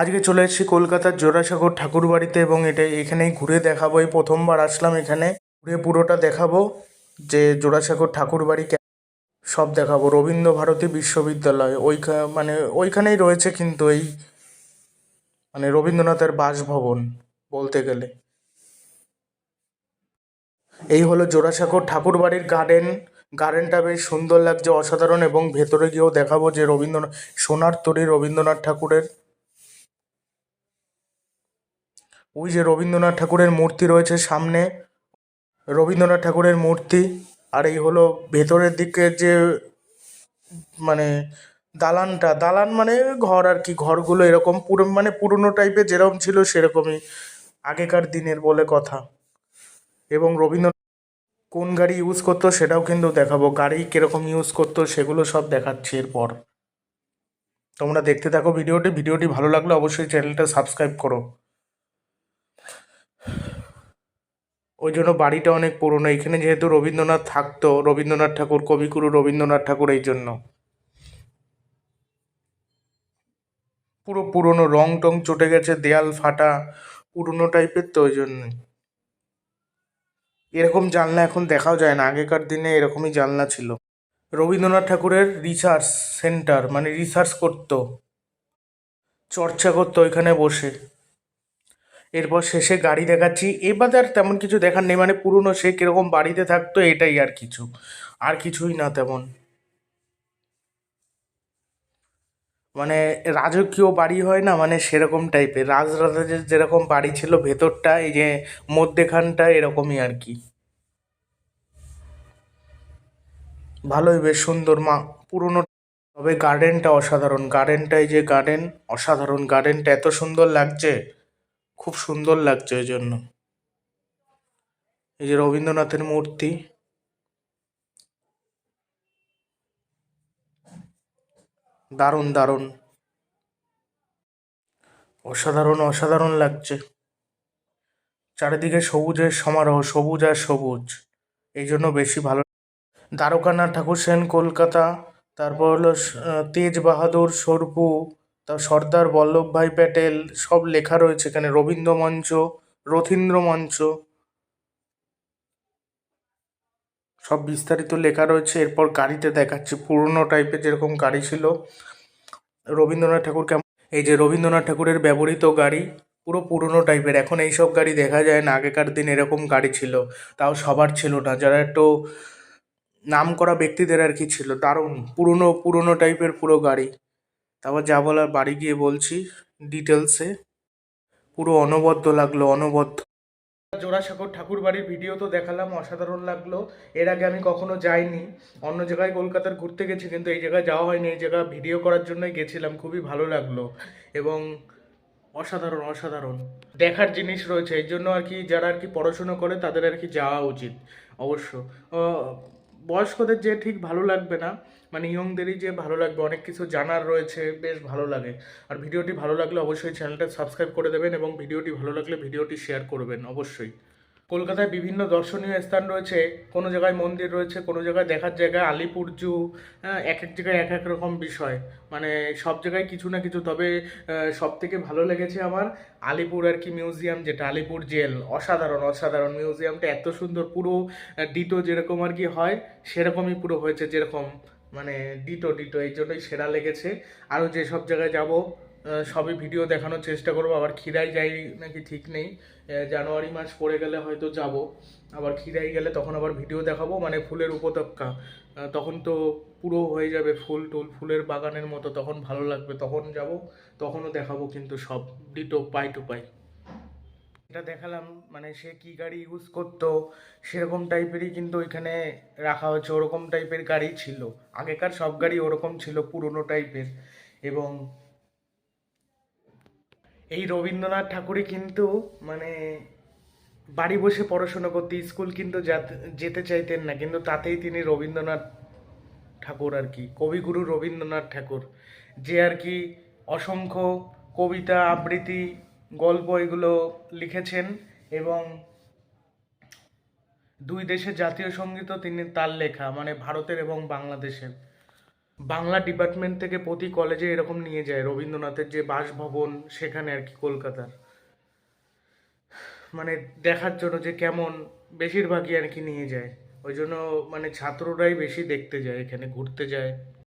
আজকে চলে এসেছি কলকাতার জোড়াসাগর ঠাকুর বাড়িতে এবং এটা এখানেই ঘুরে দেখাবো। এই প্রথমবার আসলাম এখানে। ঘুরে পুরোটা দেখাবো যে জোড়াসাগর ঠাকুর বাড়ি সব দেখাবো। রবীন্দ্র ভারতী বিশ্ববিদ্যালয়, ওইখা মানে ওইখানেই রয়েছে কিন্তু এই মানে রবীন্দ্রনাথের বাসভবন বলতে গেলে। এই হলো জোড়াসাঁকোর ঠাকুর বাড়ির গার্ডেন গার্ডেনটা বেশ সুন্দর লাগছে, অসাধারণ এবং ভেতরে গিয়েও দেখাবো যে রবীন্দ্রনাথ সোনার তরী রবীন্দ্রনাথ ঠাকুরের ওই যে রবীন্দ্রনাথ ঠাকুরের মূর্তি রয়েছে সামনে। রবীন্দ্রনাথ ঠাকুরের মূর্তি। আর এই হলো ভেতরের দিকে যে মানে দালানটা, দালান মানে ঘর আর কি, ঘরগুলো এরকম পুরো মানে পুরনো টাইপের যেরকম ছিল সেরকমই আগেকার দিনের বলে কথা। এবং রবীন্দ্র কোন গাড়ি ইউজ করতো সেটাও কিন্তু দেখাবো, গাড়ি কীরকম ইউজ করতো সেগুলো সব দেখাচ্ছি এরপর। তোমরা দেখতে থাকো ভিডিওটি ভিডিওটি ভালো লাগলে অবশ্যই চ্যানেলটা সাবস্ক্রাইব করো। ওই জন্য বাড়িটা অনেক পুরনো। এখানে যেহেতু রবীন্দ্রনাথ থাকতো, রবীন্দ্রনাথ ঠাকুর, কবিগুরু রবীন্দ্রনাথ ঠাকুর এই জন্য। পুরো পুরনো রং টং চটে গেছে, দেয়াল ফাটা, পুরনো টাইপের তো ওই জন্যই এরকম জানলা এখন দেখাও যায় না, আগেকার দিনে এরকমই জানলা ছিল। রবীন্দ্রনাথ ঠাকুরের রিসার্চ সেন্টার মানে রিসার্চ করতো, চর্চা করতো ওইখানে বসে। এরপর শেষে গাড়ি দেখাচ্ছি। এবারে আর তেমন কিছু দেখার নেই মানে পুরনো সে কীরকম বাড়িতে থাকতো, এটাই আর কিছু। আর কিছুই না তেমন। মানে রাজকীয় বাড়ি হয় না মানে সেরকম টাইপের। রাজরাজাদের যেরকম বাড়ি ছিল ভেতরটা, এই যে মধ্যেখানটা, এরকমই আর কি। ভালোই বেশ সুন্দর, মা, পুরনো তবে গার্ডেনটা অসাধারণ। গার্ডেনটা এই যে গার্ডেন, অসাধারণ। গার্ডেনটা এত সুন্দর লাগছে। খুব সুন্দর লাগছে ওই জন্য। এই যে রবীন্দ্রনাথের মূর্তি। দারুণ দারুণ। অসাধারণ অসাধারণ লাগছে। চারিদিকে সবুজের সমারোহ, সবুজ আর সবুজ। এই জন্য বেশি ভালো দ্বারকানাথ ঠাকুর সেন কলকাতা, তারপর হলো তেজ বাহাদুর সরপু। তার সর্দার বল্লভভাই প্যাটেল সব লেখা রয়েছে এখানে। রবীন্দ্র মঞ্চ, রথীন্দ্র মঞ্চ, সব বিস্তারিত লেখা রয়েছে। এরপর গাড়িতে দেখাচ্ছে, পুরনো টাইপের যেরকম গাড়ি ছিল। রবীন্দ্রনাথ ঠাকুর কেমন? এই যে রবীন্দ্রনাথ ঠাকুরের ব্যবহৃত গাড়ি, পুরো পুরনো টাইপের এখন এই সব গাড়ি দেখা যায় না, আগেকার দিন এরকম গাড়ি ছিল। তাও সবার ছিল না। যারা একটু নাম করা ব্যক্তিদের আর কি ছিল, দারুণ। পুরনো পুরনো টাইপের পুরো গাড়ি। তারপর যা বলার বাড়ি গিয়ে বলছি ডিটেলসে পুরো অনবদ্য লাগল, অনবদ্য। জোড়াসাঁকোর ঠাকুর বাড়ির ভিডিও তো দেখালাম, অসাধারণ লাগল। এর আগে আমি কখনো যাইনি, অন্য জায়গায় কলকাতার ঘুরতে গেছি, কিন্তু এই জায়গায় যাওয়া হয়নি, এই জায়গা ভিডিও করার জন্যই গেছিলাম, খুবই ভালো লাগল। এবং অসাধারণ অসাধারণ। দেখার জিনিস রয়েছে, এই জন্য আর কি যারা আর কি পড়াশুনো করে তাদের আর কি যাওয়া উচিত, অবশ্য। বয়স্কদের যে ঠিক ভালো লাগবে না মানে ইয়ংদেরই যে ভালো লাগবে, অনেক কিছু জানার রয়েছে, বেশ ভালো লাগে। আর ভিডিওটি ভালো লাগলে অবশ্যই চ্যানেলটা সাবস্ক্রাইব করে দেবেন এবং ভিডিওটি ভালো লাগলে ভিডিওটি শেয়ার করবেন, অবশ্যই। কলকাতায় বিভিন্ন দর্শনীয় স্থান রয়েছে। কোনো জায়গায় মন্দির রয়েছে কোনো জায়গায় দেখার জায়গায় আলিপুর জু হ্যাঁ, এক এক জায়গায় এক এক রকম বিষয়। মানে সব জায়গায় কিছু না কিছু তবে সব থেকে ভালো লেগেছে আমার আলিপুর আর কি মিউজিয়াম যেটা আলিপুর জেল। অসাধারণ অসাধারণ মিউজিয়ামটা এত সুন্দর পুরো ডিটো যেরকম আর কি হয় সেরকমই পুরো হয়েছে যেরকম মানে ডিটো ডিটো এই জন্যই সেরা লেগেছে। আরও যেসব জায়গায় যাব সবই ভিডিও দেখানোর চেষ্টা করব। আবার খিরাই যাই নাকি ঠিক নেই। জানুয়ারি মাস পড়ে গেলে হয়তো যাব। আবার খিরাই গেলে তখন আবার ভিডিও দেখাবো মানে ফুলের উপত্যকা। তখন তো পুরো হয়ে যাবে ফুল টুল, ফুলের বাগানের মতো। তখন ভালো লাগবে। তখন যাব, তখনও দেখাবো কিন্তু সব ডিটো পাই টু পাই। এটা দেখালাম মানে সে কি গাড়ি ইউজ করতো, সেরকম টাইপেরই কিন্তু ওইখানে রাখা হয়েছে। ওরকম টাইপের গাড়ি ছিল। আগেকার সব গাড়ি ওরকম ছিল, পুরনো টাইপের এবং এই রবীন্দ্রনাথ ঠাকুরই কিন্তু মানে বাড়ি বসে পড়াশোনা করতে, স্কুল কিন্তু যাত- চাইতেন না। কিন্তু তাতেই তিনি রবীন্দ্রনাথ ঠাকুর আর কি, কবিগুরু রবীন্দ্রনাথ ঠাকুর। যে আর কি অসংখ্য কবিতা, আবৃত্তি, গল্প এগুলো লিখেছেন এবং দুই দেশের জাতীয় সঙ্গীতও তিনি তার লেখা মানে ভারতের এবং বাংলাদেশের। বাংলা ডিপার্টমেন্ট থেকে প্রতি কলেজে এরকম নিয়ে যায়, রবীন্দ্রনাথের যে বাসভবন সেখানে আর কি কলকাতার। মানে দেখার জন্য যে কেমন, বেশিরভাগই আর কি নিয়ে যায়। ওই জন্য মানে ছাত্ররাই বেশি দেখতে যায়, এখানে ঘুরতে যায়।